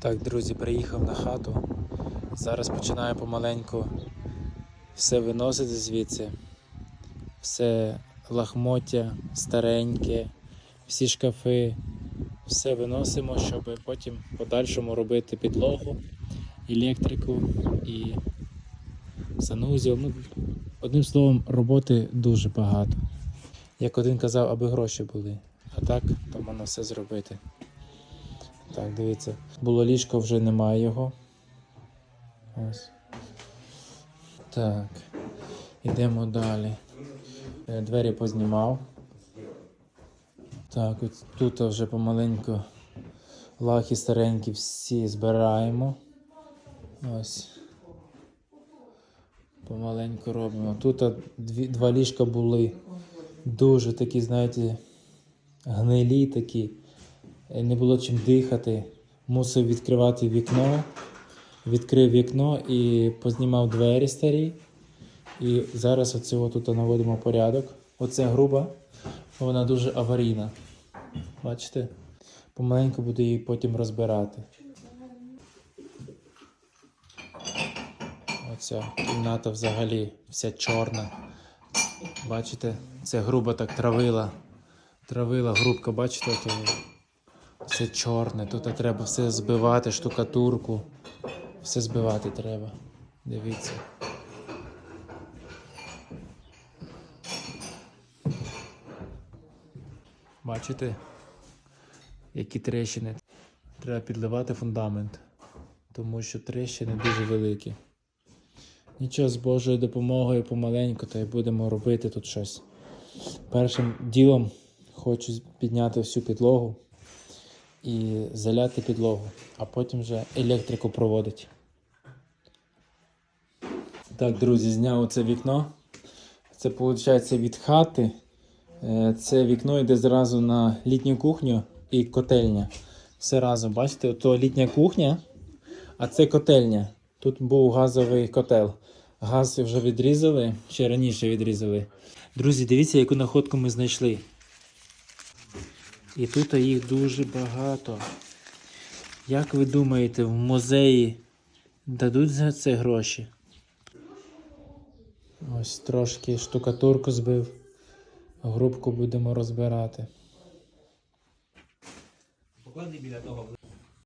Так, друзі, приїхав на хату. Зараз починаю помаленьку все виносити звідси. Все лахмоття, стареньке, всі шкафи. Все виносимо, щоб потім в подальшому робити підлогу, електрику і санузел. Ну, одним словом, роботи дуже багато. Як один казав, аби гроші були. А так, то можна все зробити. Так, дивіться. Було ліжко, вже немає його. Ось. Так. Ідемо далі. Е, Двері познімав. Так, от тут вже помаленьку лахи старенькі всі збираємо. Ось. Помаленьку робимо. Тут дві, два ліжка були дуже такі, знаєте, гнилі такі. Е, Не було чим дихати. Мусив відкривати вікно. Відкрив вікно і познімав двері старі. І зараз оцього тут наводимо порядок. Оце груба, вона дуже аварійна. Бачите? Помаленьку буду її потім розбирати. Оця кімната взагалі вся чорна. Бачите, це груба так травила. Травила грубка, бачите, все чорне. Тут треба все збивати, штукатурку. Все збивати треба. Дивіться. Бачите, які тріщини. Треба підливати фундамент, тому що тріщини дуже великі. Нічого з Божою допомогою помаленьку, та й будемо робити тут щось. Першим ділом хочу підняти всю підлогу і заляти підлогу, а потім вже електрику проводити. Так, друзі, зняв оце вікно. Це виходить від хати. Е, Це вікно йде зразу на літню кухню і котельня. Все разом, бачите, ото літня кухня, а це котельня. Тут був газовий котел. Газ вже відрізали, ще раніше відрізали. Друзі, дивіться, яку находку ми знайшли. І тут їх дуже багато. Як ви думаєте, в музеї дадуть за це гроші? Ось трошки штукатурку збив. Грубку будемо розбирати. Біля того